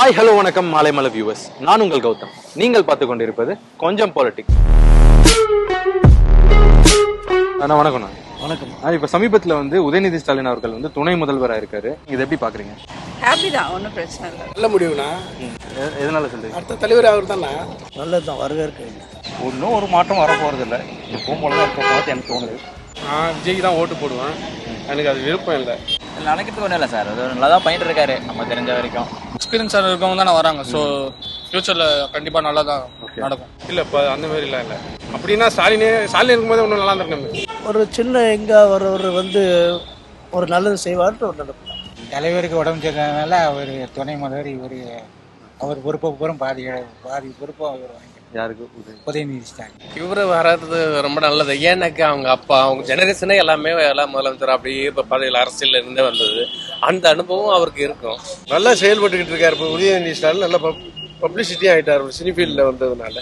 Hi hello வணக்கம். மாலை மலை வியூவர்ஸ் நான் உங்கள் கௌதம். நீங்கள் பார்த்து கொண்டிருப்பது கொஞ்சம் பாலிடிக்ஸ் அண்ணா வணக்கம் அண்ணா. வணக்கம். அண்ணா இப்ப சமீபத்துல வந்து உதயநிதி ஸ்டாலின் அவர்கள் வந்து துணை முதல்வரா இருக்காரு. இதை எப்படி பாக்குறீங்க? ஹாப்பி தான். ஒன்றும் பிரச்சனை இல்லை. நல்ல முடிவுனா எ- எதனால சொல்றீங்க? அடுத்த தலைவர் அவர் தானே நல்லது தான். வரவேற்கிறீங்க ஒன்றும் ஒரு மாற்றம் வர போகிறது இல்லை எப்பவும் போல தான் இருக்க போகிறது எனக்கு தோணுது. நான் விஜய்க்கு தான் ஓட்டு போடுவேன். எனக்கு அது விருப்பம் இல்லை. நினைக்கிறது ஒன்றும் இல்லை சார். அது நல்லா தான் பண்ணிட்டு இருக்காரு நம்ம தெரிஞ்ச வரைக்கும். எக்ஸ்பீரியன்ஸாக இருக்கவங்க தானே வராங்க. ஸோ ஃப்யூச்சரில் கண்டிப்பாக நல்லா தான் நடக்கும். இல்லை இப்போ அந்த மாதிரிலாம் இல்லை. அப்படின்னா ஸ்டாலினே ஸ்டாலின் இருக்கும்போது ஒன்றும் நல்லா இருந்திருக்கணும் ஒரு சின்ன எங்கே ஒரு வந்து ஒரு நல்லது செய்வார்னு ஒரு நினைப்பு. தலைவருக்கு உடம்பு சரியில்லாதனால அவர் துணை முதல்வர் இவர் அவர் பொறுப்பை பூரா பாதி பாதி பொறுப்பை அவர் வாங்கி யாருக்கு உதய உதயநிதி ஸ்டாலின் இவரு வர்றது ரொம்ப நல்லது. ஏன்னாக்கா அவங்க அப்பா அவங்க ஜெனரேஷனே எல்லாமே எல்லாம் முதலமைச்சர் அப்படியே இப்போ பதவியில் அரசியல்ல இருந்தே வந்தது. அந்த அனுபவம் அவருக்கு இருக்கும். நல்லா செயல்பட்டுக்கிட்டு இருக்காரு. இப்போ உதயநிதி ஸ்டாலின் நல்ல பப்ளிசிட்டி ஆகிட்டார் சினி ஃபீல்டில் வந்ததுனால.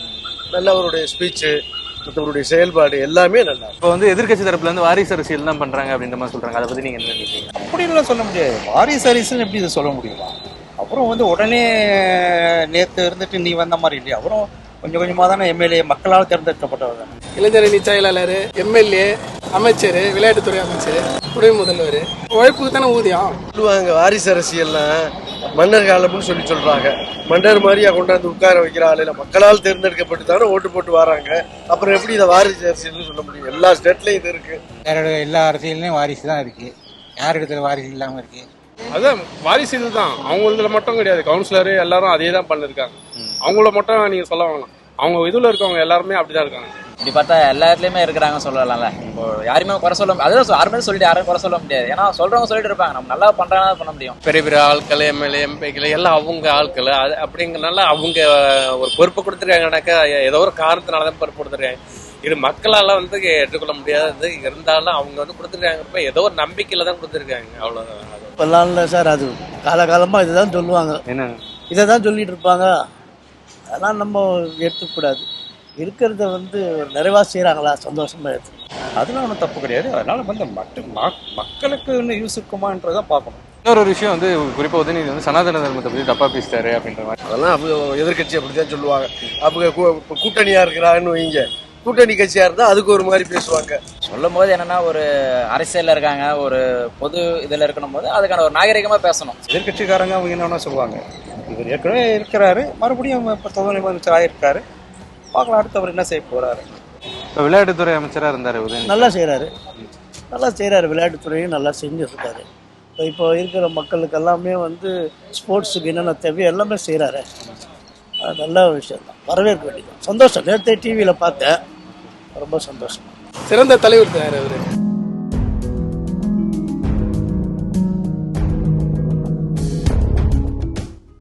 நல்ல அவருடைய ஸ்பீச்சு மற்றவருடைய செயல்பாடு எல்லாமே நல்லா இருக்கு. இப்ப வந்து எதிர்க்கட்சி தரப்புல இருந்து வாரிசு அரசியல் தான் பண்றாங்க அப்படின்ற மாதிரி சொல்றாங்க. அதை பத்தி நீங்க என்ன நினைக்கிறீங்க? அப்படின்லாம் சொல்ல முடியாது. வாரிசு அரிசுன்னு எப்படி இதை சொல்ல முடியுமா? அப்புறம் வந்து உடனே நேற்று இருந்துட்டு நீ வந்த மாதிரி இல்லையா? அப்புறம் கொஞ்சம் கொஞ்சமாக தானே எம்எல்ஏ மக்களால் தேர்ந்தெடுக்கப்பட்டவர் தானே. இளைஞரணி செயலாளர் எம்எல்ஏ அமைச்சர் விளையாட்டுத்துறை அமைச்சர் துணை முதல்வர் உழைப்புக்கு தானே ஊதியம். சொல்லுவாங்க வாரிசு அரசியல்லாம் மன்னர் காலம்னு சொல்லி சொல்றாங்க. மன்னர் மாதிரியா கொண்டாந்து உட்கார வைக்கிற ஆளுல மக்களால் தேர்ந்தெடுக்கப்பட்டு தானே ஓட்டு போட்டு வராங்க. அப்புறம் எப்படி இதை வாரிசு அரசியல்னு சொல்ல முடியும்? எல்லா ஸ்டேட்லயும் இது இருக்கு. யாரோட எல்லா அரசியல்லையும் வாரிசு தான் இருக்கு. யார் இடத்துல வாரிசு இல்லாமல் இருக்கு? அதான் வாரிசு இதுதான். அவங்களதுல மட்டும் கிடையாது. கவுன்சிலரு எல்லாரும் அதே தான் பண்ணிருக்காங்க. அவங்கள மட்டும் நீங்க சொல்ல வேணாம். அவங்க இதுல இருக்கவங்க எல்லாருமே அப்படிதான் இருக்காங்க. இப்படி பார்த்தா எல்லா இடத்துலயுமே இருக்கிறாங்க சொல்லலாம்ல. இப்போ யாருமே குறை சொல்ல அதுதான் சொ- யாருமே சொல்லிட்டு யாரும் குறை சொல்ல முடியாது. ஏன்னா சொல்றவங்க சொல்லிட்டு இருப்பாங்க. நம்ம நல்லா பண்றாங்க பண்ண முடியும். பெரிய பெரிய ஆட்கள் எம்எல்ஏ எம்பிக்கள் எல்லாம் அவங்க ஆட்கள். அது அப்படிங்கிறனால அவங்க ஒரு பொறுப்பு கொடுத்துருக்காங்கனாக்கா ஏதோ ஒரு காரணத்தினால தான் பொறுப்பு கொடுத்துருக்காங்க. இது மக்களால வந்து ஏற்றுக்கொள்ள முடியாதது. இருந்தாலும் அவங்க வந்து கொடுத்துருக்காங்க ஏதோ ஒரு நம்பிக்கையில தான் கொடுத்துருக்காங்க. அவ்வளவுதான். அது இப்போல்லாம் இல்லை சார். அது காலகாலமாக இதுதான் சொல்லுவாங்க. என்ன? இதை தான் சொல்லிட்டு இருப்பாங்க. அதெல்லாம் நம்ம எடுத்துக்கூடாது இருக்கிறத வந்து நிறைவா செய்கிறாங்களா சந்தோஷமா எடுத்துக்கணும் அதெல்லாம் ஒன்றும் தப்பு கிடையாது. அதனால வந்து மற்ற மக்- மக்களுக்கு இன்னும் யூஸ் இருக்குமான்றதான் பார்க்கணும். இன்னொரு ஒரு விஷயம் வந்து குறிப்பா உதயநிதி வந்து சனாதன தர்மத்தை பத்தி தப்பா பேசிட்டாரு அப்படின்ற மாதிரி. அதெல்லாம் அவங்க எதிர்கட்சி அப்படிதான் சொல்லுவாங்க. அவங்க கூ- இப்ப கூட்டணியா இருக்கிறாங்கன்னு வைங்க. கூட்டணி கட்சியா இருந்தா அதுக்கு ஒரு மாதிரி பேசுவாங்க. சொல்லும் போது என்னன்னா ஒரு அரசியல்ல இருக்காங்க ஒரு பொது இதுல இருக்கணும் போது அதுக்கான ஒரு நாகரிகமா பேசணும். எதிர்கட்சிக்காரங்க அவங்க என்ன சொல்லுவாங்க? இவர் ஏற்கனவே இருக்கிறாரு. மறுபடியும் இப்போ துணை முதலமைச்சர் ஆயிருக்காரு. பார்க்கலாம் அடுத்து அவர் என்ன செய்ய போறாரு. இப்ப விளையாட்டுத்துறை அமைச்சரா இருந்தாரு உதயநிதி. நல்லா செய்கிறாரு நல்லா செய்கிறாரு விளையாட்டுத்துறையும் நல்லா செஞ்சுருக்காரு. இப்போ இப்போ இருக்கிற மக்களுக்கு எல்லாமே வந்து ஸ்போர்ட்ஸுக்கு என்னென்ன தேவையோ எல்லாமே செய்கிறாரு நல்ல விஷயம் தான். வரவேற்க வேண்டியது சந்தோஷம். நேரத்தை டிவியில் பார்த்தேன். ரொம்ப சந்தோஷம். சிறந்த தலைவர் தான் அவரு?